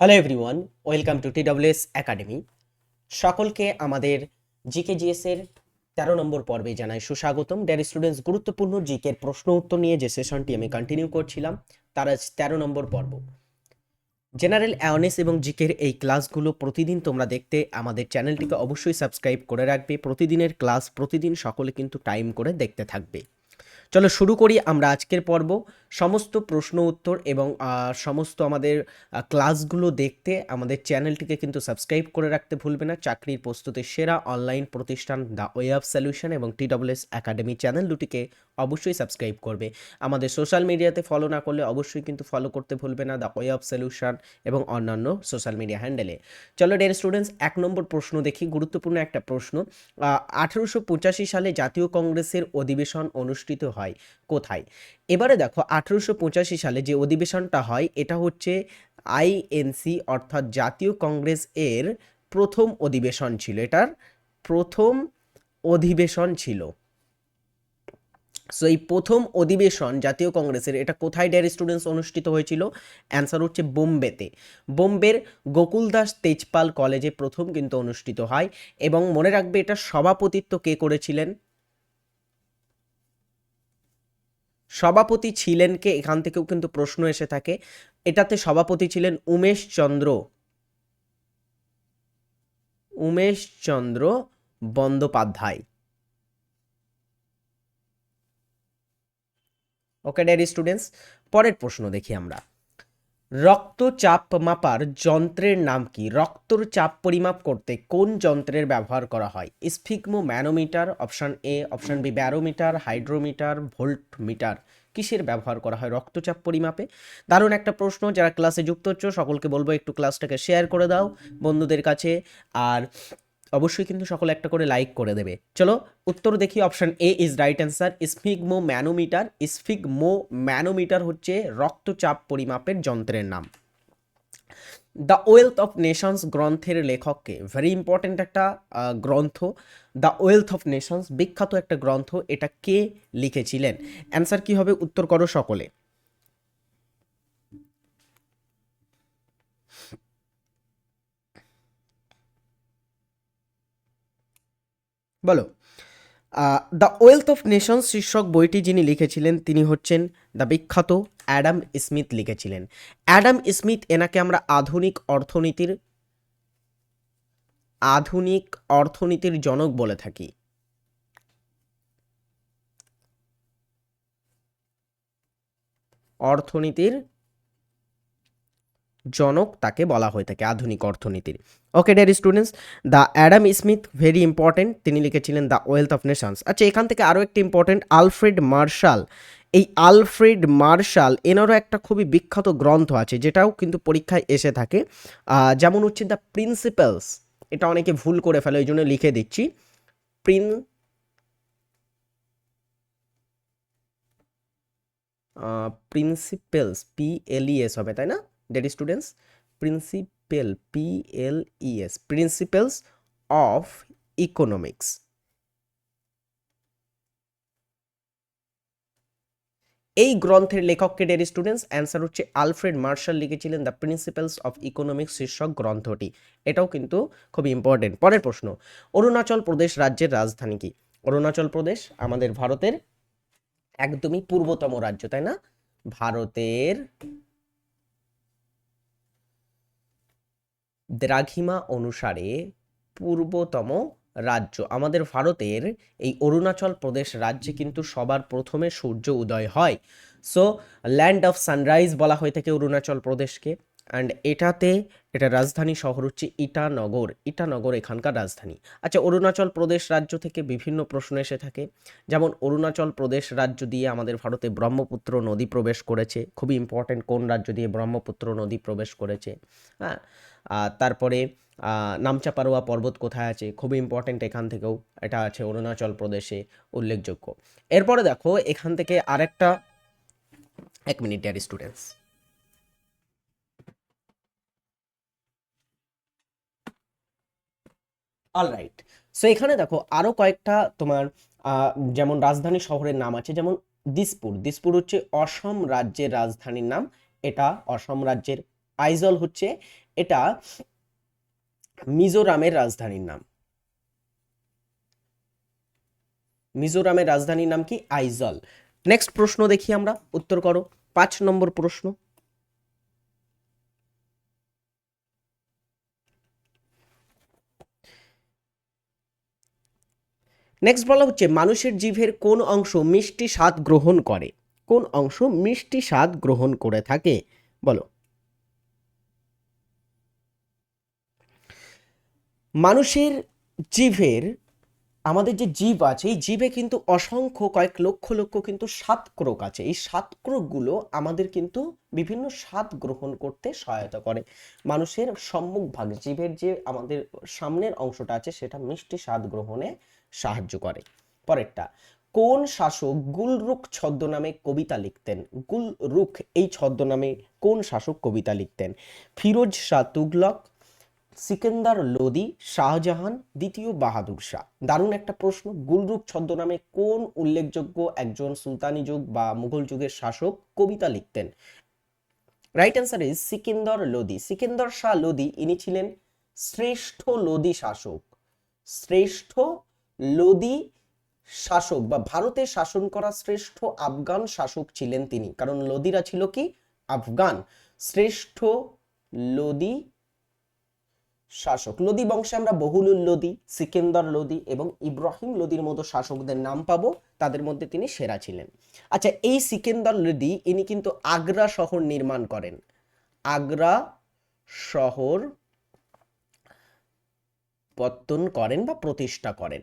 Hello everyone welcome to TWS academy সকলকে আমাদের GK GS এর তেরো নম্বর পর্বে জানাই সুস্বাগতম। ডেয়ার স্টুডেন্টস গুরুত্বপূর্ণ জিকের প্রশ্ন উত্তর নিয়ে যে সেশনটি আমি কন্টিনিউ করছিলাম, তার আজ তেরো নম্বর পর্ব। জেনারেল অ্যাওয়ারনেস এবং জিকের এই ক্লাসগুলো প্রতিদিন তোমরা দেখতে আমাদের চ্যানেলটিকে অবশ্যই সাবস্ক্রাইব করে রাখবে। প্রতিদিনের ক্লাস প্রতিদিন সকলে কিন্তু টাইম করে দেখতে থাকবে। চলো শুরু করি আমরা আজকের পর্ব। সমস্ত প্রশ্ন উত্তর এবং সমস্ত আমাদের ক্লাসগুলো দেখতে আমাদের চ্যানেলটিকে কিন্তু সাবস্ক্রাইব করে রাখতে ভুলবে না। চাকরির প্রস্তুতির সেরা অনলাইন প্রতিষ্ঠান দ্য ওয়ে অফ সলিউশন এবং টিডব্লিউএস একাডেমি চ্যানেল দুটিকে অবশ্যই সাবস্ক্রাইব করবে। আমাদের সোশ্যাল মিডিয়াতে ফলো না করলে অবশ্যই কিন্তু ফলো করতে ভুলবে না দ্য ওয়ে অফ সলিউশন এবং অন্যান্য সোশ্যাল মিডিয়া হ্যান্ডেলে। চলো ডের স্টুডেন্টস এক নম্বর প্রশ্ন দেখি, গুরুত্বপূর্ণ একটা প্রশ্ন। আঠেরোশো সালে জাতীয় কংগ্রেসের অধিবেশন অনুষ্ঠিত হয় কোথায়? এবারে দেখো, আঠেরোশো পঁচাশি সালে যে অধিবেশনটা হয়, এটা হচ্ছে আইএনসি অর্থাৎ জাতীয় কংগ্রেস এর প্রথম অধিবেশন ছিল। এটার প্রথম অধিবেশন ছিল। সো এই প্রথম অধিবেশন জাতীয় কংগ্রেসের, এটা কোথায় ডেয়ার স্টুডেন্টস অনুষ্ঠিত হয়েছিল? অ্যান্সার হচ্ছে বোম্বেতে। বোম্বের গোকুলদাস তেজপাল কলেজে প্রথম কিন্তু অনুষ্ঠিত হয় এবং মনে রাখবে এটা সভাপতিত্ব কে করেছিলেন? সভাপতি ছিলেন কে? এখান থেকেও কিন্তু প্রশ্ন এসে থাকে। এটাতে সভাপতি ছিলেন Umesh Chandra. Umesh Chandra Bandyopadhyay. Okay dear students পরের প্রশ্ন দেখি আমরা। রক্তচাপ মাপার যন্ত্রের নাম কি? রক্তর চাপ পরিমাপ করতে কোন যন্ত্রের ব্যবহার করা হয়? Sphygmomanometer option A, option B, barometer, hydrometer voltmeter কিসের ব্যবহার করা হয় রক্তচাপ পরিমাপে? দারুণ একটা প্রশ্ন, যারা ক্লাসে যুক্ত হচ্ছ, সকলকে বলব একটু ক্লাসটাকে শেয়ার করে দাও বন্ধুদের কাছে। আর অবশ্যই কিন্তু সকলে একটা করে লাইক করে দেবে। চলো, উত্তর দেখি option A is right answer sphygmomanometer sphygmomanometer হচ্ছে রক্তচাপ পরিমাপের যন্ত্রের নাম। দ্য ওয়েলথ অফ নেশনস গ্রন্থের লেখককে ভেরি ইম্পর্ট্যান্ট একটা গ্রন্থ। দ্য ওয়েলথ অফ নেশনস বিখ্যাত একটা গ্রন্থ, এটা কে লিখেছিলেন? অ্যান্সার কি হবে? উত্তর করো সকলে। বলো। দ্য ওয়েলথ অফ নেশনস শীর্ষক বইটি যিনি লিখেছিলেন, তিনি হচ্ছেন দ্য বিখ্যাত অ্যাডাম স্মিথ লিখেছিলেন। অ্যাডাম স্মিথ এনাকে আমরা আধুনিক অর্থনীতির আধুনিক অর্থনীতির জনক বলে থাকি। অর্থনীতির জনক তাকে বলা হয়ে থাকে আধুনিক অর্থনীতির। Okay dear students the Adam Smith very important তিনি লিখেছিলেন দ্য ওয়েলথ অফ নেশনস আচ্ছা এখান থেকে আরও একটি ইম্পর্টেন্ট আলফ্রেড মার্শাল এই আলফ্রেড মার্শাল এনারও একটা খুবই বিখ্যাত গ্রন্থ আছে, যেটাও কিন্তু পরীক্ষায় এসে থাকে। যেমন হচ্ছে দ্য প্রিন্সিপালস এটা অনেকে ভুল করে ফেলে ওই জন্য লিখে দিচ্ছি। প্রিন প্রিন্সিপালস পি এল এস হবে, তাই না? Dear students principal P L E S principles of economics এই গ্রন্থের লেখককে ডের স্টুডেন্টস অ্যান্সার হচ্ছে আলফ্রেড মার্শাল লিখেছিলেন দ্য প্রিন্সিপালস অফ ইকোনমিক্স শীর্ষক গ্রন্থটি। এটাও কিন্তু খুব ইম্পর্টেন্ট পরের প্রশ্ন, অরুণাচল প্রদেশ রাজ্যের রাজধানী কি? অরুণাচল প্রদেশ আমাদের ভারতের একদমই পূর্বতম রাজ্য, তাই না? ভারতের দ্রাঘিমা অনুসারে পূর্বতম রাজ্য। আমাদের ভারতের এই অরুণাচল প্রদেশ রাজ্যে কিন্তু সবার প্রথমে সূর্য উদয় হয়। সো ল্যান্ড অফ সানরাইজ বলা হয়ে থাকে অরুণাচল প্রদেশকে। অ্যান্ড এটাতে, এটা রাজধানী শহর হচ্ছে ইটানগর। ইটানগর এখানকার রাজধানী। আচ্ছা অরুণাচল প্রদেশ রাজ্য থেকে বিভিন্ন প্রশ্ন এসে থাকে। যেমন, অরুণাচল প্রদেশ রাজ্য দিয়ে আমাদের ভারতে ব্রহ্মপুত্র নদী প্রবেশ করেছে। খুবই ইম্পর্ট্যান্ট কোন রাজ্য দিয়ে ব্রহ্মপুত্র নদী প্রবেশ করেছে। হ্যাঁ? তারপরে নামচাপারোয়া পর্বত কোথায় আছে? খুবই ইম্পর্ট্যান্ট এখান থেকেও এটা আছে অরুণাচল প্রদেশে উল্লেখযোগ্য। এরপরে দেখো, এখান থেকে আরেকটা, এক minute dear students alright so এখানে দেখো, আরও কয়েকটা তোমার যেমন রাজধানী শহরের নাম আছে, যেমন দিসপুর। দিসপুর হচ্ছে অসম রাজ্যের রাজধানীর নাম। এটা অসম রাজ্যের আইজল হচ্ছে। এটা মিজোরামের রাজধানীর নাম। মিজোরামের রাজধানীর নাম কি? আইজল। নেক্সট প্রশ্ন দেখি আমরা, উত্তর করো। পাঁচ নম্বর প্রশ্ন। নেক্সট বলা হচ্ছে, মানুষের জিভের কোন অংশ মিষ্টি স্বাদ গ্রহণ করে? কোন অংশ মিষ্টি স্বাদ গ্রহণ করে থাকে? বলো। মানুষের জিভের আমাদের যে জীব আছে, এই জীবে কিন্তু অসংখ্য কয়েক লক্ষ লক্ষ কিন্তু সাতক্রোক আছে। এই সাতক্রোকগুলো আমাদের কিন্তু বিভিন্ন স্বাদ গ্রহণ করতে সহায়তা করে। মানুষের সম্মুখ ভাগ, জীবের যে আমাদের সামনের অংশটা আছে, সেটা মিষ্টি স্বাদ গ্রহণে সাহায্য করে। পরেরটা, কোন শাসক গুলরুখ ছদ্মনামে কবিতা লিখতেন? গুলরুখ, এই ছদ্মনামে কোন শাসক কবিতা লিখতেন? ফিরোজ শাহ তুগলক সিকেন্দার লোদি শাহজাহান দ্বিতীয় বাহাদুর শাহ। দারুণ একটা প্রশ্ন গুলরুখ ছদ্মনামে কোন উল্লেখযোগ্য একজন সুলতানি যুগ বা মুঘল যুগের শাসক কবিতা লিখতেন? Right answer is Sikandar Lodi. Sikandar Shah Lodi, ইনি ছিলেন শ্রেষ্ঠ লোদি শাসক। শ্রেষ্ঠ লোদি শাসক বা ভারতে শাসন করা শ্রেষ্ঠ আফগান শাসক ছিলেন তিনি। কারণ লোদিরা ছিল কি? আফগান। শ্রেষ্ঠ লোদি শাসক লোদি বংশে আমরা বহুলুল লোদি, সিকেন্দর লোদি এবং ইব্রাহিম লোদির মতো শাসকদের নাম পাবো। তাদের মধ্যে তিনি সেরা ছিলেন। আচ্ছা এই সিকেন্দর লোদি, ইনি কিন্তু আগ্রা শহর নির্মাণ করেন। আগ্রা শহর পত্তন করেন বা প্রতিষ্ঠা করেন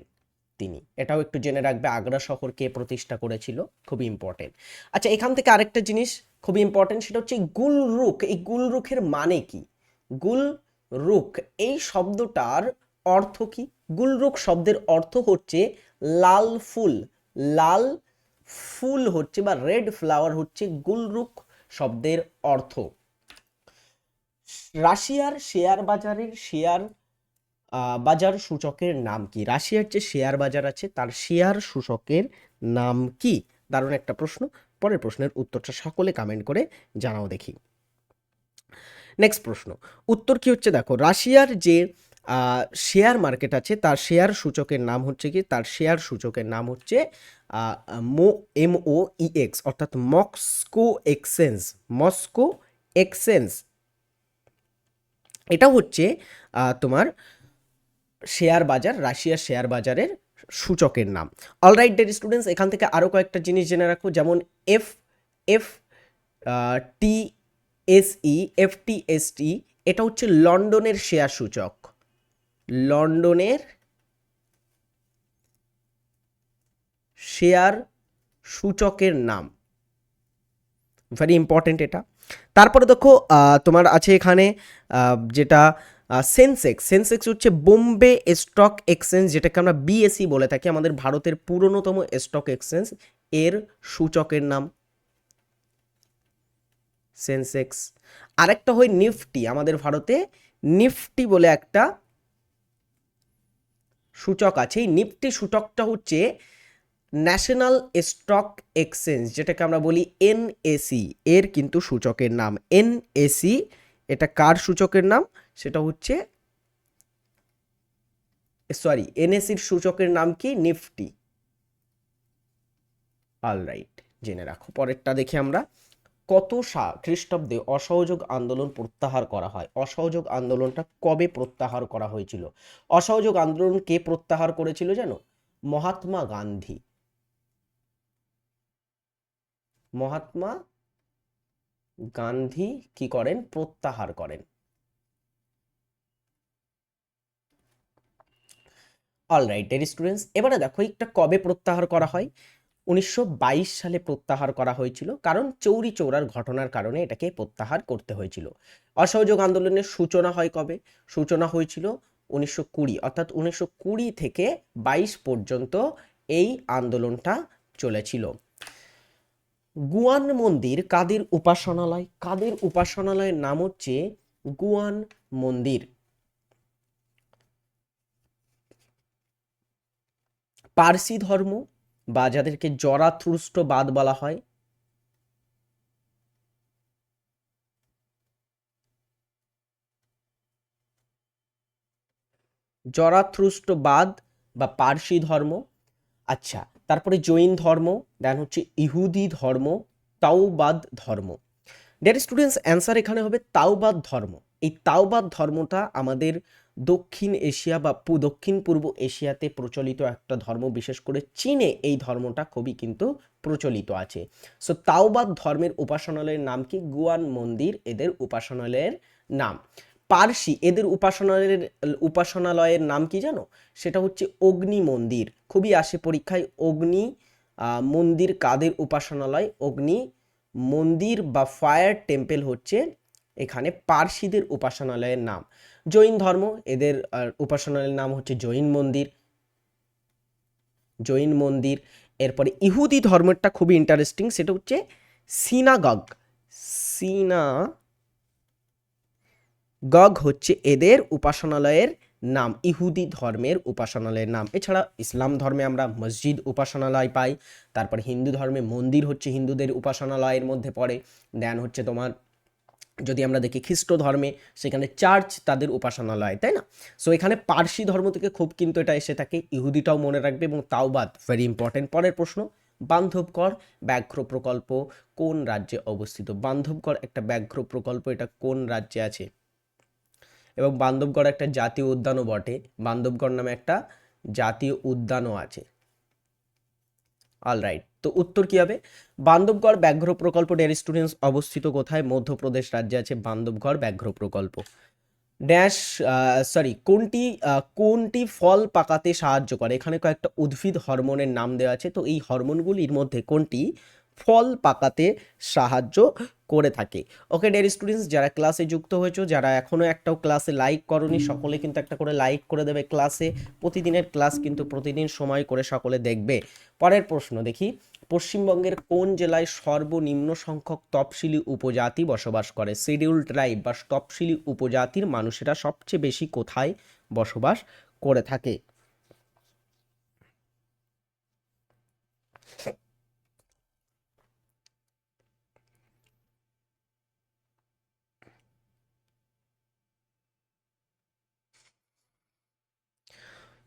তিনি। এটাও একটু জেনে রাখবে, আগ্রা শহর কে প্রতিষ্ঠা করেছিল? খুবই ইম্পর্টেন্ট আচ্ছা এখান থেকে আরেকটা জিনিস খুবই ইম্পর্টেন্ট সেটা হচ্ছে গুলরুখ, এই গুলরুখের মানে কি? গুল রুখ এই শব্দটার অর্থ কি? গুলরুখ শব্দের অর্থ হচ্ছে লাল ফুল। লাল ফুল হচ্ছে বা রেড ফ্লাওয়ার হচ্ছে গুলরুখ শব্দের অর্থ। রাশিয়ার শেয়ার বাজারের শেয়ার বাজার সূচকের নাম কি? রাশিয়ার যে শেয়ার বাজার আছে, তার শেয়ার সূচকের নাম কি? দারুণ একটা প্রশ্ন। পরের প্রশ্নের উত্তরটা সকলে কমেন্ট করে জানাও দেখি। নেক্সট প্রশ্ন। উত্তর কি হচ্ছে দেখো, রাশিয়ার যে শেয়ার মার্কেট আছে, তার শেয়ার সূচকের নাম হচ্ছে কি, তার শেয়ার সূচকের নাম হচ্ছে মো এম ও ইএক্স অর্থাৎ মস্কো এক্সচেঞ্জ মস্কো এক্সচেঞ্জ এটা হচ্ছে তোমার শেয়ার বাজার, রাশিয়ার শেয়ার বাজারের সূচকের নাম। অলরাইট ডেড স্টুডেন্টস এখান থেকে আরও কয়েকটা জিনিস জেনে রাখো, যেমন F F T S E F T S T এটা হচ্ছে লন্ডনের শেয়ার সূচক। লন্ডনের শেয়ার সূচকের নাম। ভেরি ইম্পর্টেন্ট এটা। তারপরে দেখো তোমার আছে এখানে যেটা সেন্সেক্স সেন্সেক্স হচ্ছে বোম্বে স্টক এক্সচেঞ্জ, যেটাকে আমরা বিএসি বলে থাকি, আমাদের ভারতের পুরনোতম স্টক এক্সচেঞ্জ। এর সূচকের নাম সেন্সেক্স। আরেকটা হয় নিফটি, আমাদের ভারতে নিফটি বলে একটা সূচক আছে। এই নিফটি সূচকটা হচ্ছে ন্যাশনাল স্টক এক্সচেঞ্জ, যেটাকে আমরা বলি এনএসি এর কিন্তু সূচকের নাম। এনএসি এটা কার সূচকের নাম? সেটা হচ্ছে সরি এনএসির সূচকের নাম কি? নিফটি। অলরাইট জেনে রাখো। পরেরটা দেখি আমরা। কত সা খ্রিস্টাব্দে অসহযোগ আন্দোলন প্রত্যাহার করা হয়? অসহযোগ আন্দোলনটা কবে প্রত্যাহার করা হয়েছিল? অসহযোগ আন্দোলন কে প্রত্যাহার করেছিল জানো মহাত্মা গান্ধী। মহাত্মা গান্ধী কি করেন? প্রত্যাহার করেন। অলরাইট ডের স্টুডেন্টস এবারে দেখো একটা কবে প্রত্যাহার করা হয়? উনিশশো বাইশ সালে প্রত্যাহার করা হয়েছিল, কারণ চৌরি চৌরার ঘটনার কারণে এটাকে প্রত্যাহার করতে হয়েছিল। অসহযোগ আন্দোলনের সূচনা হয় কবে? সূচনা হয়েছিল উনিশশো কুড়ি, অর্থাৎ উনিশশো কুড়ি থেকে বাইশ পর্যন্ত এই আন্দোলনটা চলেছিল। গুয়ান মন্দির কাদের উপাসনালয়? কাদের উপাসনালয়ের নাম হচ্ছে গুয়ান মন্দির। পার্সি ধর্ম বা যাদেরকে জরাথুষ্ট বাদ বলা হয়। জরাথ্রুষ্টবাদ বা পার্সি ধর্ম। আচ্ছা তারপরে জৈন ধর্ম দেন হচ্ছে ইহুদি ধর্ম, তাওবাদ ধর্ম। ডেয়ার স্টুডেন্টস অ্যান্সার এখানে হবে তাওবাদ ধর্ম। এই তাওবাদ ধর্মটা আমাদের দক্ষিণ এশিয়া বা দক্ষিণ পূর্ব এশিয়াতে প্রচলিত একটা ধর্ম, বিশেষ করে চীনে এই ধর্মটা খুবই কিন্তু প্রচলিত আছে। সো তাওবাদ ধর্মের উপাসনালয়ের নাম কি? গুয়ান মন্দির, এদের উপাসনালয়ের নাম। পার্সি, এদের উপাসনালয়ের উপাসনালয়ের নাম কি জানো? সেটা হচ্ছে অগ্নি মন্দির। খুবই আসে পরীক্ষায় অগ্নি মন্দির কাদের উপাসনালয়? অগ্নি মন্দির বা ফায়ার টেম্পল হচ্ছে এখানে পার্সিদের উপাসনালয়ের নাম। জৈন ধর্ম, এদের উপাসনালয়ের নাম হচ্ছে জৈন মন্দির। জৈন মন্দির, এরপরে ইহুদি ধর্মেরটা খুবই ইন্টারেস্টিং সেটা হচ্ছে সিনাগগ সিনা গগ হচ্ছে এদের উপাসনালয়ের নাম, ইহুদি ধর্মের উপাসনালয়ের নাম। এছাড়া ইসলাম ধর্মে আমরা মসজিদ উপাসনালয় পাই, তারপর হিন্দু ধর্মে মন্দির হচ্ছে হিন্দুদের উপাসনালয়ের মধ্যে পড়ে। দেন হচ্ছে তোমার যদি আমরা দেখি খ্রিস্ট ধর্মে, সেখানে চার্চ তাদের উপাসনালয়, তাই না? সো এখানে পার্সি ধর্ম থেকে খুব কিন্তু এটা এসে থাকে, ইহুদিটাও মনে রাখবে এবং তাওবাদ ভেরি ইম্পর্টেন্ট পরের প্রশ্ন বান্ধবগড় ব্যাঘ্র প্রকল্প কোন রাজ্যে অবস্থিত? বান্ধবগড় একটা ব্যাঘ্র প্রকল্প, এটা কোন রাজ্যে আছে? এবং বান্ধবগড় একটা জাতীয় উদ্যানও বটে বান্ধবগড় নামে একটা জাতীয় উদ্যানও আছে। অলরাইট তো উত্তর কি হবে? বান্ধবগড় ব্যাঘ্র প্রকল্প ডেয়ার স্টুডেন্টস অবস্থিত কোথায়? মধ্যপ্রদেশ রাজ্যে আছে বান্ধবগড় ব্যাঘ্র প্রকল্প। ড্যাশ সরি কোনটি কোনটি ফল পাকাতে সাহায্য করে? এখানে কয়েকটা উদ্ভিদ হরমোনের নাম দেওয়া আছে। তো এই হরমোনগুলির মধ্যে কোনটি ফল পাকাতে সাহায্য করে থাকে? ওকে ডেয়ার স্টুডেন্টস যারা ক্লাসে যুক্ত হয়েছো, যারা এখনও একটাও ক্লাসে লাইক করনি, সকলে কিন্তু একটা করে লাইক করে দেবে ক্লাসে প্রতিদিনের ক্লাস কিন্তু প্রতিদিন সময় করে সকলে দেখবে। পরের প্রশ্ন দেখি। পশ্চিমবঙ্গের কোন জেলায় সর্বনিম্ন সংখ্যক তপশিলি উপজাতি বসবাস করে? শিডিউল ট্রাইব বা তপশিলি উপজাতির মানুষেরা সবচেয়ে বেশি কোথায় বসবাস করে থাকে?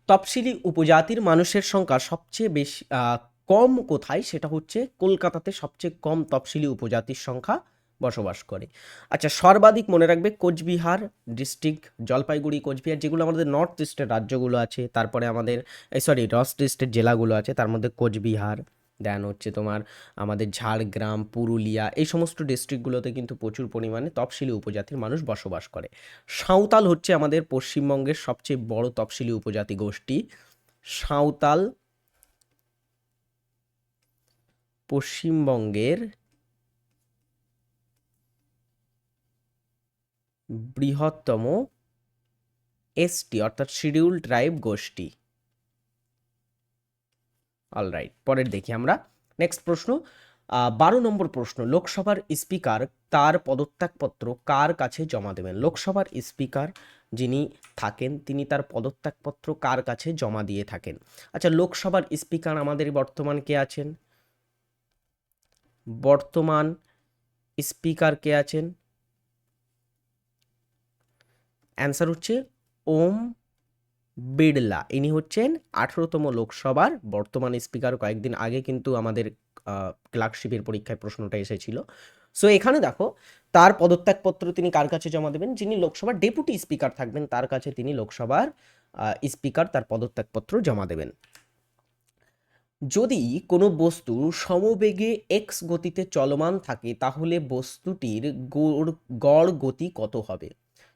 তপশিলি উপজাতির মানুষের সংখ্যা সবচেয়ে বেশি কম কোথায়? সেটা হচ্ছে কলকাতাতে সবচেয়ে কম তপশিলি উপজাতির সংখ্যা বসবাস করে। আচ্ছা সর্বাধিক মনে রাখবে কোচবিহার ডিস্ট্রিক্ট, জলপাইগুড়ি, কোচবিহার, যেগুলো আমাদের নর্থ ইস্টের রাজ্যগুলো আছে। তারপরে আমাদের সরি নর্থ ইস্টের জেলাগুলো আছে। তার মধ্যে কোচবিহার, দেন হচ্ছে তোমার আমাদের ঝাড়গ্রাম, পুরুলিয়া, এই সমস্ত ডিস্ট্রিক্টগুলোতে কিন্তু প্রচুর পরিমাণে তপশিলি উপজাতির মানুষ বসবাস করে। সাঁওতাল হচ্ছে আমাদের পশ্চিমবঙ্গের সবচেয়ে বড় তপশিলি উপজাতি গোষ্ঠী। সাঁওতাল পশ্চিমবঙ্গের বৃহত্তম এসটি, অর্থাৎ শিডিউল ট্রাইব গোষ্ঠী। অলরাইট পরের দেখি আমরা। নেক্সট প্রশ্ন বারো নম্বর প্রশ্ন, লোকসভার স্পিকার তার পদত্যাগপত্র কার কাছে জমা দেবেন? লোকসভার স্পিকার যিনি থাকেন, তিনি তার পদত্যাগপত্র কার কাছে জমা দিয়ে থাকেন? আচ্ছা লোকসভার স্পিকার আমাদের বর্তমান কে আছেন? বর্তমান স্পিকার কে আছেন? অ্যান্সার হচ্ছে ওম বিড়লা। ইনি হচ্ছেন আঠেরোতম লোকসভার বর্তমান স্পিকার। কয়েকদিন আগে কিন্তু আমাদের ক্লার্কশিপের পরীক্ষায় প্রশ্নটা এসেছিল। সো এখানে দেখো, তার পদত্যাগপত্র তিনি কার কাছে জমা দেবেন? যিনি লোকসভার ডেপুটি স্পিকার থাকবেন, তার কাছে তিনি লোকসভার স্পিকার তার পদত্যাগপত্র জমা দেবেন। যদি কোনো বস্তু সমবেগে এক্স গতিতে চলমান থাকে, তাহলে বস্তুটির গড় গড় গতি কত হবে?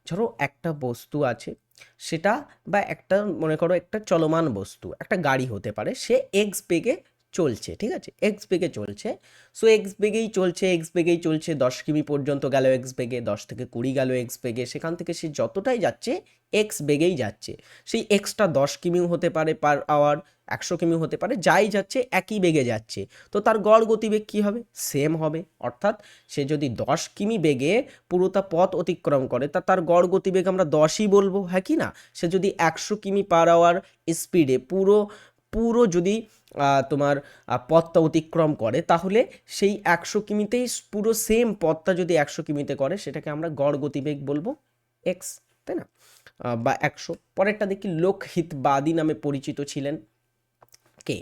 ধরো একটা বস্তু আছে, সেটা বা একটা, মনে করো একটা চলমান বস্তু, একটা গাড়ি হতে পারে, সে এক্স বেগে চলছে, ঠিক আছে? এক্স বেগে চলছে সো এক্স বেগেই চলছে এক্স বেগেই চলছে, দশ কিমি পর্যন্ত গেল এক্স বেগে, দশ থেকে কুড়ি গেল এক্স বেগে, সেখান থেকে সে যতটাই যাচ্ছে এক্স বেগেই যাচ্ছে। সেই এক্সটা দশ কিমিও হতে পারে পার আওয়ার একশো কিমি হতে পারে, যাই যাচ্ছে একই বেগে যাচ্ছে। তো তার গড় গতিবেগ কী হবে? সেম হবে। অর্থাৎ সে যদি দশ কিমি বেগে পুরোটা পথ অতিক্রম করে, তা তার গড় গতিবেগ আমরা দশই বলব হ্যাঁ কি না? সে যদি একশো কিমি পার আওয়ার স্পিডে পুরো পুরো যদি তোমার পথটা অতিক্রম করে, তাহলে সেই একশো কিমিতেই পুরো সেম পথটা যদি একশো কিমিতে করে, সেটাকে আমরা গড় গতিবেগ বলব এক্স তাই না? বা একশো। পরেরটা দেখি লোকহিতবাদী নামে পরিচিত ছিলেন। কে?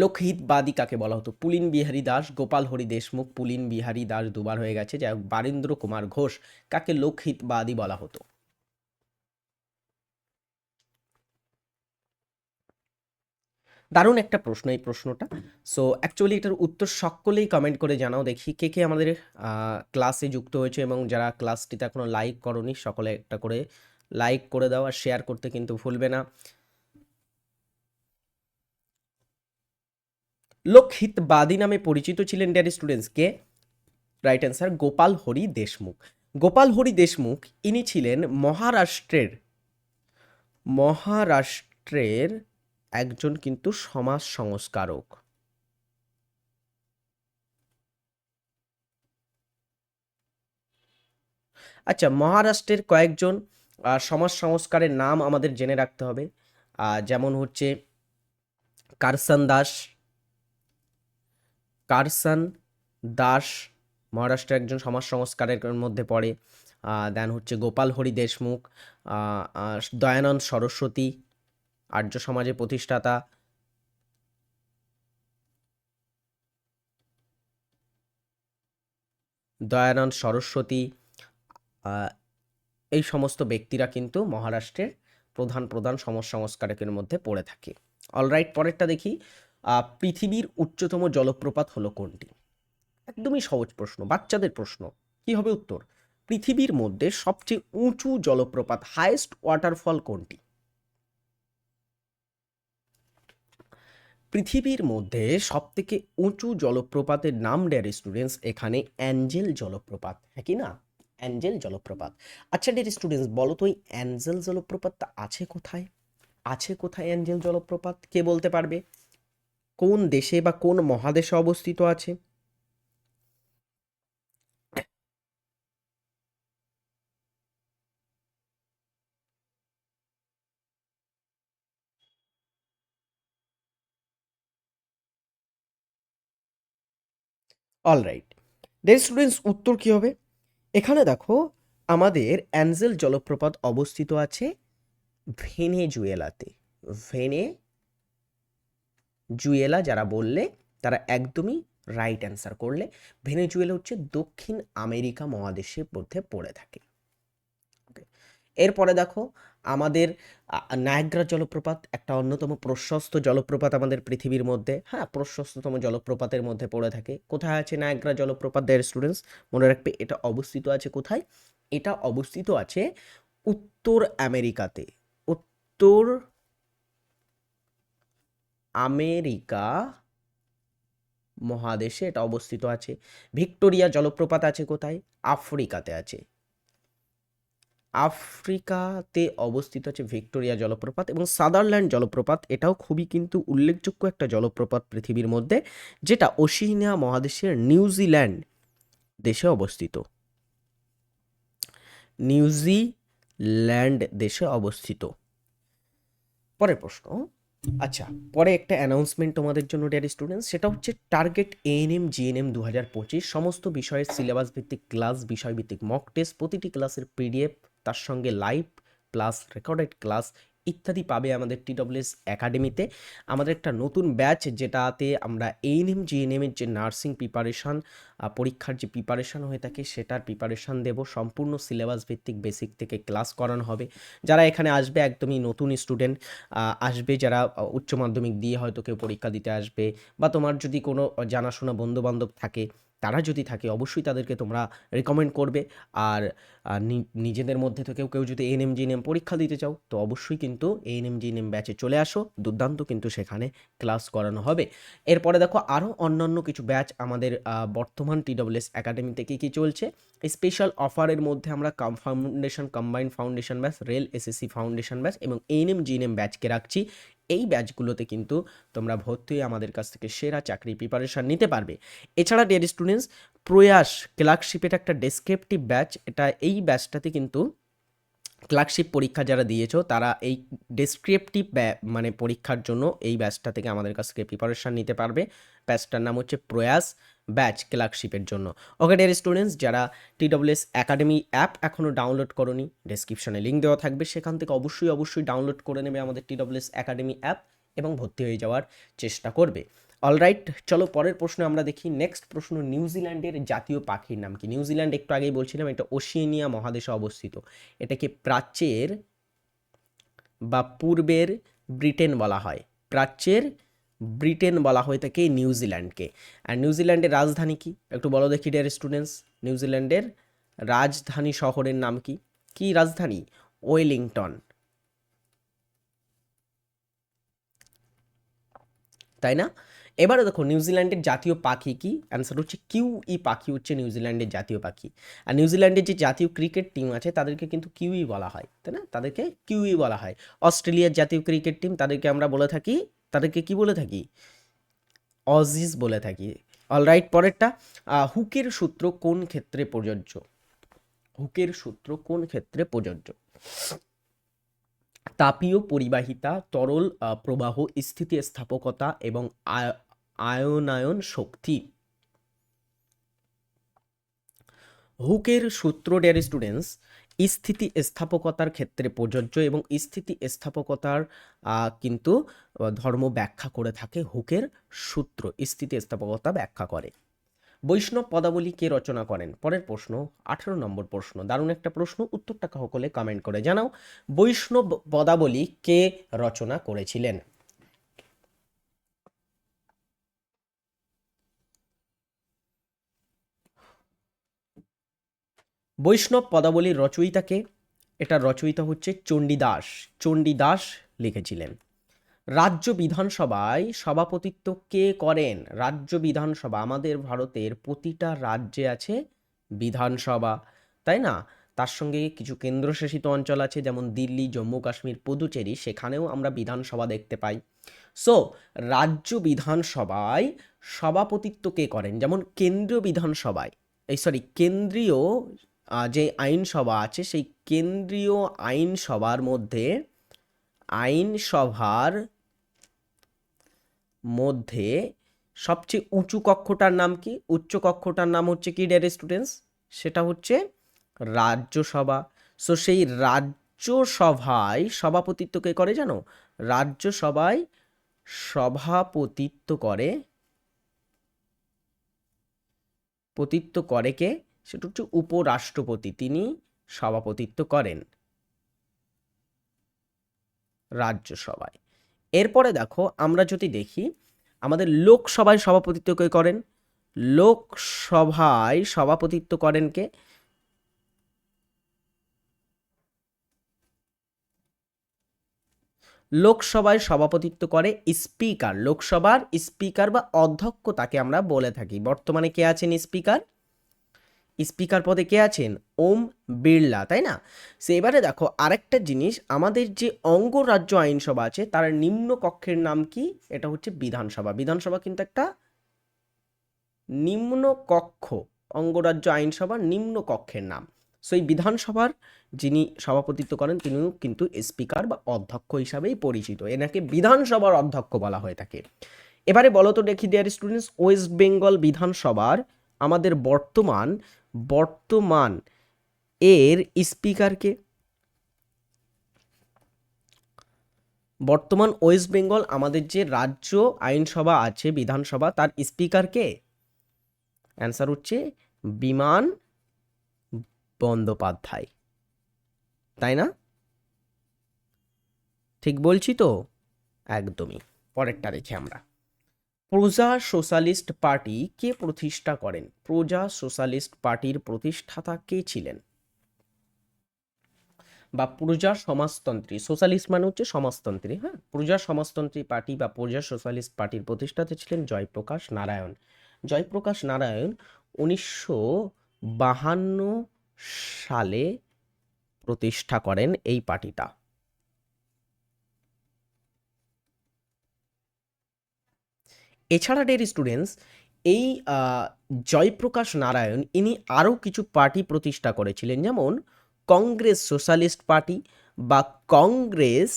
লোকহিতবাদী কাকে বলা হতো? পুলিন বিহারী দাস, গোপাল হরি দেশমুখ, পুলিন বিহারী দাস দুবার হয়ে গেছে। যাই হোক, বারীন্দ্র কুমার ঘোষ কাকে লোকহিতবাদী বলা হতো? দারুণ একটা প্রশ্ন এই প্রশ্নটা। সো অ্যাকচুয়ালি এটার উত্তর সকলেই কমেন্ট করে জানাও। দেখি কে কে আমাদের ক্লাসে যুক্ত হয়েছে এবং যারা ক্লাসটিতে এখনও লাইক করনি, সকলে একটা করে লাইক করে দাও আর শেয়ার করতে কিন্তু ভুলবে না। লোকহিতবাদী নামে পরিচিত ছিলেন ড্যারি স্টুডেন্টস কে রাইট অ্যান্সার, গোপাল হরি দেশমুখ। গোপাল হরি দেশমুখ, ইনি ছিলেন মহারাষ্ট্রের মহারাষ্ট্রের একজন কিন্তু সমাজ সংস্কারক। আচ্ছা মহারাষ্ট্রের কয়েকজন সমাজ সংস্কারের নাম আমাদের জেনে রাখতে হবে। যেমন হচ্ছে কারসান দাস কারসান দাস মহারাষ্ট্রের একজন সমাজ সংস্কারের মধ্যে পড়ে। দেন হচ্ছে গোপাল হরি দেশমুখ দয়ানন্দ সরস্বতী, আর্য সমাজের প্রতিষ্ঠাতা। দয়ানন্দ সরস্বতী এই সমস্ত ব্যক্তিরা কিন্তু মহারাষ্ট্রের প্রধান প্রধান সমাজ সংস্কারকের মধ্যে পড়ে থাকে। অলরাইট পরেরটা দেখি। পৃথিবীর উচ্চতম জলপ্রপাত হলো কোনটি? একদমই সহজ প্রশ্ন, বাচ্চাদের প্রশ্ন। কি হবে উত্তর? পৃথিবীর মধ্যে সবচেয়ে উঁচু জলপ্রপাত হাইয়েস্ট ওয়াটারফল কোনটি? পৃথিবীর মধ্যে সবথেকে উঁচু জলপ্রপাতের নাম ডেয়ার স্টুডেন্টস এখানে অ্যাঞ্জেল জলপ্রপাত হ্যাঁ কি না? অ্যাঞ্জেল জলপ্রপাত। আচ্ছা ডেয়ার স্টুডেন্টস বলো তো এই অ্যাঞ্জেল জলপ্রপাতটা আছে কোথায়? আছে কোথায় অ্যাঞ্জেল জলপ্রপাত? কে বলতে পারবে? কোন দেশে বা কোন মহাদেশে অবস্থিত আছে? অলরাইট দেন স্টুডেন্টস উত্তর কি হবে? এখানে দেখো, আমাদের অ্যাঞ্জেল জলপ্রপাত অবস্থিত আছে ভেনেজুয়েলাতে। ভেনে জুয়েলা যারা বললে, তারা একদমই রাইট অ্যান্সার করলে। ভেনেজুয়েলা হচ্ছে দক্ষিণ আমেরিকা মহাদেশের মধ্যে পড়ে থাকে. এরপরে দেখো, আমাদের নায়াগ্রা জলপ্রপাত একটা অন্যতম প্রশস্ত জলপ্রপাত আমাদের পৃথিবীর মধ্যে। হ্যাঁ প্রশস্ততম জলপ্রপাতের মধ্যে পড়ে থাকে। কোথায় আছে নায়াগ্রা জলপ্রপাত দেয়ার স্টুডেন্টস মনে রাখবে, এটা অবস্থিত আছে কোথায়? এটা অবস্থিত আছে উত্তর আমেরিকাতে। উত্তর আমেরিকা মহাদেশে এটা অবস্থিত আছে। ভিক্টোরিয়া জলপ্রপাত আছে কোথায়? আফ্রিকাতে আছে। আফ্রিকাতে অবস্থিত আছে ভিক্টোরিয়া জলপ্রপাত এবং সাদারল্যান্ড জলপ্রপাত। এটাও খুবই কিন্তু উল্লেখযোগ্য একটা জলপ্রপাত পৃথিবীর মধ্যে, যেটা ওশিনিয়া মহাদেশের নিউজিল্যান্ড দেশে অবস্থিত। নিউজিল্যান্ড দেশে অবস্থিত। পরের প্রশ্ন। আচ্ছা পরে একটা অ্যানাউন্সমেন্ট তোমাদের জন্য ডেয়ার স্টুডেন্টস সেটা হচ্ছে টার্গেট এএনএম জিএনএম দু হাজার পঁচিশ, সমস্ত বিষয়ের সিলেবাস ভিত্তিক ক্লাস বিষয়ভিত্তিক মক টেস্ট প্রতিটি ক্লাসের পিডিএফ তার সঙ্গে লাইভ প্লাস রেকর্ডেড ক্লাস ইত্যাদি পাবে আমাদের টি টিডব্লিউএস একাডেমিতে। আমাদের একটা নতুন ব্যাচ যেটাতে আমরা এএনএম জিএনএম এর যে নার্সিং প্রিপারেশান পরীক্ষার যে প্রিপারেশান হয়ে থাকে সেটার প্রিপারেশান দেব। সম্পূর্ণ সিলেবাস ভিত্তিক বেসিক থেকে ক্লাস করানো হবে। যারা এখানে আসবে একদমই নতুন স্টুডেন্ট আসবে যারা উচ্চ মাধ্যমিক দিয়ে হয়তো কেউ পরীক্ষা দিতে আসবে বা তোমার যদি কোনো জানাশোনা বন্ধুবান্ধব থাকে তারা যদি থাকে, অবশ্যই তাদেরকে তোমরা রেকমেন্ড করবে। আর নিজেদের মধ্যে থেকেও কেউ যদি এএনএম জিএনএম পরীক্ষা দিতে চাও, তো অবশ্যই কিন্তু এএনএম জিএনএম ব্যাচে চলে আসো। দুর্দান্ত কিন্তু সেখানে ক্লাস করানো হবে। এরপরে দেখো আরও অন্যান্য কিছু ব্যাচ আমাদের বর্তমান টিডব্লিউএস একাডেমিতে কী কী চলছে? স্পেশাল অফারের মধ্যে আমরা foundation combined foundation batch rail SSC foundation batch এবং এএনএম জিএনএম ব্যাচকে রাখছি। এই ব্যাচগুলোতে কিন্তু তোমরা ভর্তি হয়ে আমাদের কাছ থেকে সেরা চাকরি প্রিপারেশান নিতে পারবে। এছাড়া ডিয়ার স্টুডেন্টস প্রয়াস ক্লার্কশিপের একটা ডেসক্রিপটিভ ব্যাচ এটা এই ব্যাচটাতে কিন্তু ক্লার্কশিপ পরীক্ষা যারা দিয়েছ, তারা এই ডেসক্রিপটিভ মানে পরীক্ষার জন্য এই ব্যাচটা থেকে আমাদের কাছ থেকে প্রিপারেশান নিতে পারবে। ব্যাচটার নাম হচ্ছে প্রয়াস। ব্যাচ ক্লার্কশিপের জন্য। ওকে ডিয়ার স্টুডেন্টস যারা টিডব্লিউএস একাডেমি অ্যাপ এখনও ডাউনলোড করনি ডেসক্রিপশনে লিঙ্ক দেওয়া থাকবে। সেখান থেকে অবশ্যই অবশ্যই ডাউনলোড করে নেবে আমাদের টিডব্লিউএস একাডেমি অ্যাপ এবং ভর্তি হয়ে যাওয়ার চেষ্টা করবে। অলরাইট চলো পরের প্রশ্ন আমরা দেখি। নেক্সট প্রশ্ন নিউজিল্যান্ডের জাতীয় পাখির নাম কি? নিউজিল্যান্ড একটু আগেই বলছিলাম, এটা ওশিয়েনিয়া মহাদেশে অবস্থিত। এটাকে প্রাচ্যের বা পূর্বের ব্রিটেন বলা হয়। প্রাচ্যের ব্রিটেন বলা হয়ে থাকে নিউজিল্যান্ডকে। আর নিউজিল্যান্ডের রাজধানী কি? একটু বলো দেখি ডিয়ার স্টুডেন্টস নিউজিল্যান্ডের রাজধানী শহরের নাম কি? কি রাজধানী? ওয়েলিংটন। তাই না? এবারে দেখো, নিউজিল্যান্ডের জাতীয় পাখি কি? অ্যান্সার হচ্ছে কিউ ই পাখি, হচ্ছে নিউজিল্যান্ডের জাতীয় পাখি। আর নিউজিল্যান্ডের যে জাতীয় ক্রিকেট টিম আছে, তাদেরকে কিন্তু কিউই বলা হয়, তাই না? তাদেরকে কিউই বলা হয়। অস্ট্রেলিয়ার জাতীয় ক্রিকেট টিম তাদেরকে আমরা বলে থাকি তাদেরকে কি বলে থাকি? অজিজ বলে থাকি। অলরাইট পরেরটা হুকের সূত্র কোন ক্ষেত্রে প্রযোজ্য? হুকের সূত্র কোন ক্ষেত্রে প্রযোজ্য? তাপীয় পরিবাহিতা, তরল প্রবাহ, স্থিতিস্থাপকতা এবং আয়নায়ন শক্তি। হুকের সূত্র ডেয়ার স্টুডেন্টস স্থিতি স্থাপকতার ক্ষেত্রে প্রযোজ্য এবং স্থিতি স্থাপকতার কিন্তু ধর্ম ব্যাখ্যা করে থাকে হুকের সূত্র স্থিতি স্থাপকতা ব্যাখ্যা করে। বৈষ্ণব পদাবলী কে রচনা করেন? পরের প্রশ্ন, আঠেরো নম্বর প্রশ্ন, দারুণ একটা প্রশ্ন, উত্তরটা সকলে কমেন্ট করে জানাও। বৈষ্ণব পদাবলী কে রচনা করেছিলেন? বৈষ্ণব পদাবলীর রচয়িতাকে এটার রচয়িতা হচ্ছে চণ্ডীদাস চণ্ডীদাস লিখেছিলেন। রাজ্য বিধানসভায় সভাপতিত্ব কে করেন? রাজ্য বিধানসভা, আমাদের ভারতের প্রতিটা রাজ্যে আছে বিধানসভা, তাই না? তার সঙ্গে কিছু কেন্দ্রশাসিত অঞ্চল আছে, যেমন দিল্লি, জম্মু, কাশ্মীর, পুদুচেরি, সেখানেও আমরা বিধানসভা দেখতে পাই। সো রাজ্য বিধানসভায় সভাপতিত্ব কে করেন? যেমন কেন্দ্রীয় বিধানসভায়, এই সরি কেন্দ্রীয় যে আইনসভা আছে, সেই কেন্দ্রীয় আইনসভার মধ্যে আইনসভার মধ্যে সবচেয়ে উঁচু কক্ষটার নাম কি? উচ্চ কক্ষটার নাম হচ্ছে কি ডিয়ার স্টুডেন্টস সেটা হচ্ছে রাজ্যসভা। সো সেই রাজ্যসভায় সভাপতিত্ব কে করে জানো? রাজ্যসভায় সভাপতিত্ব করে, পতিত্ব করে কে? সেটা হচ্ছে উপরাষ্ট্রপতি, তিনি সভাপতিত্ব করেন রাজ্যসভায়। এরপরে দেখো, আমরা যদি দেখি, আমাদের লোকসভায় সভাপতিত্ব কে করেন? লোকসভায় সভাপতিত্ব করেন কে? লোকসভায় সভাপতিত্ব করে স্পিকার। লোকসভার স্পিকার বা অধ্যক্ষ তাকে আমরা বলে থাকি। বর্তমানে কে আছেন স্পিকার? স্পিকার পদে কে আছেন? ওম বিড়লা, তাই না? সে এবারে দেখো, আরেকটা জিনিস, আমাদের যে অঙ্গরাজ্য আইনসভা আছে, তার নিম্ন কক্ষের নাম কি? এটা হচ্ছে বিধানসভা। বিধানসভা কিন্তু একটা নিম্ন কক্ষ অঙ্গরাজ্য আইনসভার নিম্ন কক্ষের নাম। সো এই বিধানসভার যিনি সভাপতিত্ব করেন, তিনিও কিন্তু স্পিকার বা অধ্যক্ষ হিসাবেই পরিচিত। এনাকে বিধানসভার অধ্যক্ষ বলা হয়ে থাকে। এবারে বলো তো দেখি দেয়ার স্টুডেন্টস ওয়েস্ট বেঙ্গল বিধানসভার আমাদের বর্তমান বর্তমান এর স্পিকারকে? বর্তমান ওয়েস্ট বেঙ্গল আমাদের যে রাজ্য আইনসভা আছে, বিধানসভা, তার স্পিকারকে? অ্যান্সার হচ্ছে বিমান বন্দ্যোপাধ্যায়। তাই না? ঠিক বলছি তো? একদমই। পরেরটা দেখি আমরা। প্রজা সোশ্যালিস্ট পার্টি কে প্রতিষ্ঠা করেন? প্রজা সোশ্যালিস্ট পার্টির প্রতিষ্ঠাতা কে ছিলেন? বা প্রজা সমাজতন্ত্রী, সোশ্যালিস্ট মানে হচ্ছে সমাজতন্ত্রী হ্যাঁ? প্রজা সমাজতন্ত্রী পার্টি বা প্রজা সোশ্যালিস্ট পার্টির প্রতিষ্ঠাতা ছিলেন জয়প্রকাশ নারায়ণ। জয়প্রকাশ নারায়ণ উনিশশো বাহান্ন সালে প্রতিষ্ঠা করেন এই পার্টিটা। এছাড়া ডের স্টুডেন্টস এই জয়প্রকাশ নারায়ণ, ইনি আরও কিছু পার্টি প্রতিষ্ঠা করেছিলেন। যেমন কংগ্রেস সোশ্যালিস্ট পার্টি বা কংগ্রেস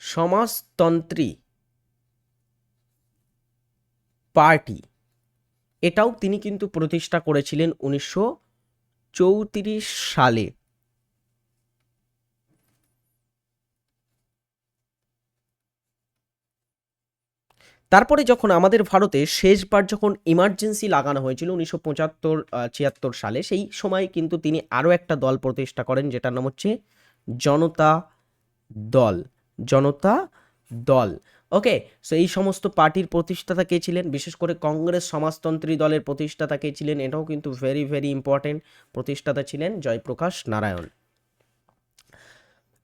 সমাজতন্ত্রী পার্টি, এটাও তিনি কিন্তু প্রতিষ্ঠা করেছিলেন উনিশশো চৌত্রিশ সালে। তারপরে যখন আমাদের ভারতে শেষবার যখন ইমার্জেন্সি লাগানো হয়েছিল উনিশশো পঁচাত্তর ছিয়াত্তর সালে, সেই সময় কিন্তু তিনি আরও একটা দল প্রতিষ্ঠা করেন যেটার নাম হচ্ছে জনতা দল। জনতা দল। ওকে সো এই সমস্ত পার্টির প্রতিষ্ঠাতা কে ছিলেন? বিশেষ করে কংগ্রেস সমাজতন্ত্রী দলের প্রতিষ্ঠাতা কে ছিলেন? এটাও কিন্তু ভেরি ভেরি ইম্পর্টেন্ট প্রতিষ্ঠাতা ছিলেন জয়প্রকাশ নারায়ণ।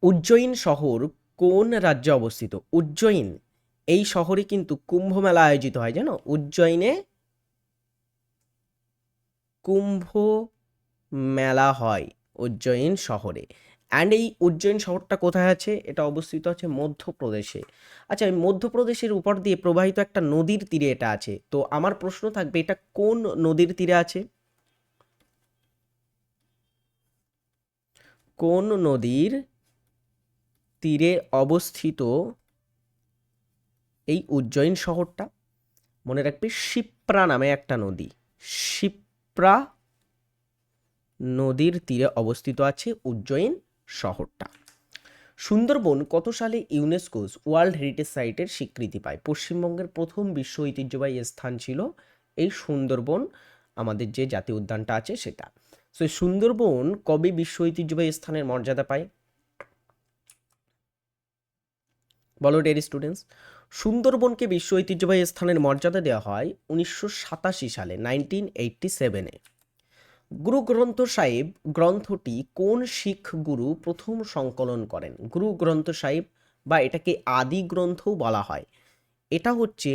উজ্জয়িন শহর কোন রাজ্যে অবস্থিত? উজ্জয়িন এই শহরে কিন্তু কুম্ভ মেলা আয়োজিত হয়, জানো? উজ্জয়িনে কুম্ভ মেলা হয় উজ্জয়িন শহরে। অ্যান্ড এই উজ্জয়িন শহরটা কোথায় আছে? এটা অবস্থিত আছে মধ্যপ্রদেশে। আচ্ছা মধ্যপ্রদেশের উপর দিয়ে প্রবাহিত একটা নদীর তীরে এটা আছে। তো আমার প্রশ্ন থাকবে, এটা কোন নদীর তীরে আছে? কোন নদীর তীরে অবস্থিত এই উজ্জয়িন শহরটা মনে রাখবে শিপ্রা নামে একটা নদী। শিপ্রা নদীর তীরে অবস্থিত আছে উজ্জয়িন শহরটা। সুন্দরবন কত সালে ইউনেস্কোস ওয়ার্ল্ড হেরিটেজ সাইটের স্বীকৃতি পায়? পশ্চিমবঙ্গের প্রথম বিশ্ব ঐতিহ্যবাহী স্থান ছিল এই সুন্দরবন। আমাদের যে জাতীয় উদ্যানটা আছে সেটা। সো সুন্দরবন কবে বিশ্ব ঐতিহ্যবাহী স্থানের মর্যাদা পায়? বলো ডেরি স্টুডেন্টস সুন্দরবনকে বিশ্ব ঐতিহ্যবাহী স্থানের মর্যাদা দেওয়া হয় উনিশশো সাতাশি সালে নাইনটিন এইটটি সেভেনে গুরু গ্রন্থ সাহেব গ্রন্থটি কোন শিখ গুরু প্রথম সংকলন করেন? গুরু গ্রন্থ সাহেব বা এটাকে আদি গ্রন্থও বলা হয়। এটা হচ্ছে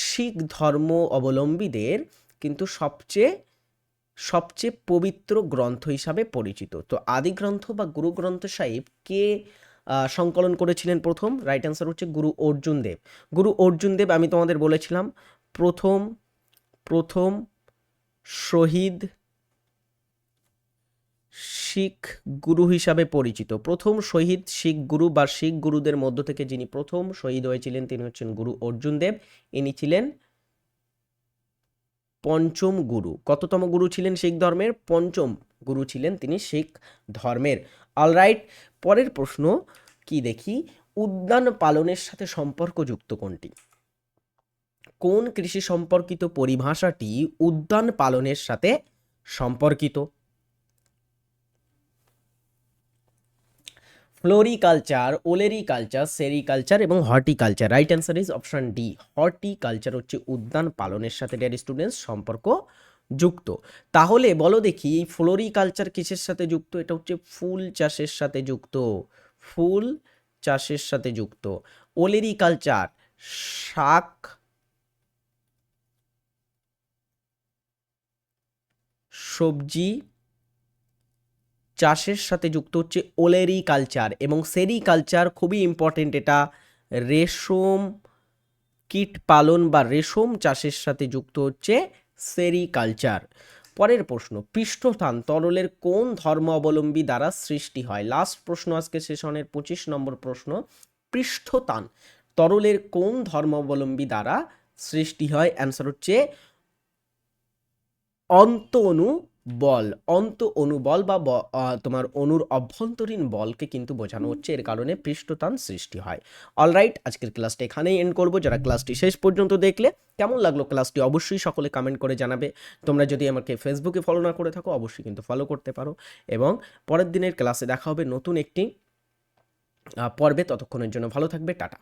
শিখ ধর্ম অবলম্বীদের কিন্তু সবচেয়ে সবচেয়ে পবিত্র গ্রন্থ হিসাবে পরিচিত। তো আদি গ্রন্থ বা গুরু গ্রন্থ সাহেব কে সংকলন করেছিলেন প্রথম। রাইট অ্যান্সার হচ্ছে গুরু অর্জুন দেব। গুরু অর্জুন দেব, আমি তোমাদের বলেছিলাম, প্রথম প্রথম শহীদ শিখ গুরু হিসাবে পরিচিত। প্রথম শহীদ শিখ গুরু বা শিখ গুরুদের মধ্য থেকে যিনি প্রথম শহীদ হয়েছিলেন, তিনি হচ্ছেন গুরু অর্জুন দেব। ইনি ছিলেন পঞ্চম গুরু। কততম গুরু ছিলেন শিখ ধর্মের? পঞ্চম গুরু ছিলেন তিনি শিখ ধর্মের। অলরাইট পরের প্রশ্ন, কি দেখি? উদ্যান পালনের সাথে সম্পর্কযুক্ত কোনটি? কোন কৃষি সম্পর্কিত পরিভাষাটি উদ্যান পালনের সাথে সম্পর্কিত? ফ্লোরিকালচার, ওলেরিকালচার, সেরিকালচার এবং horticulture. Right answer is option D. Horticulture হচ্ছে উদ্যান পালনের সাথে। ডেয়ারি স্টুডেন্টস, সম্পর্ক যুক্ত। তাহলে বলো দেখি, এই ফ্লোরিকালচার কিসের সাথে যুক্ত? এটা হচ্ছে ফুল চাষের সাথে যুক্ত। ফুল চাষের সাথে যুক্ত। ওলেরিকালচার, শাক সবজি চাষের সাথে যুক্ত হচ্ছে ওলেরি কালচার এবং সেরিকালচার খুবই ইম্পর্টেন্ট এটা রেশম, কীট পালন বা রেশম চাষের সাথে যুক্ত হচ্ছে সেরিকালচার। পরের প্রশ্ন, পৃষ্ঠস্থান তরলের কোন ধর্ম অবলম্বী দ্বারা সৃষ্টি হয়? লাস্ট প্রশ্ন আজকে সেশনের পঁচিশ নম্বর প্রশ্ন পৃষ্ঠতান তরলের কোন ধর্ম অবলম্বী দ্বারা সৃষ্টি হয়? অ্যান্সার হচ্ছে অন্তনু বল, অন্ত অনুবল বা তোমার অনুর অভ্যন্তরীণ বলকে কিন্তু বোঝানো হচ্ছে। এর কারণে পৃষ্ঠতান সৃষ্টি হয়। অলরাইট আজকের ক্লাসটা এখানেই এন্ড করব। যারা ক্লাসটি শেষ পর্যন্ত দেখলে, কেমন লাগল ক্লাসটি অবশ্যই সকলে কমেন্ট করে জানাবে। তোমরা যদি আমাকে ফেসবুকে ফলো না করে থাকো, অবশ্যই কিন্তু ফলো করতে পারো। এবং পরের দিনের ক্লাসে দেখা হবে নতুন একটি পর্বে। ততক্ষণের জন্য ভালো থাকবে। টাটা।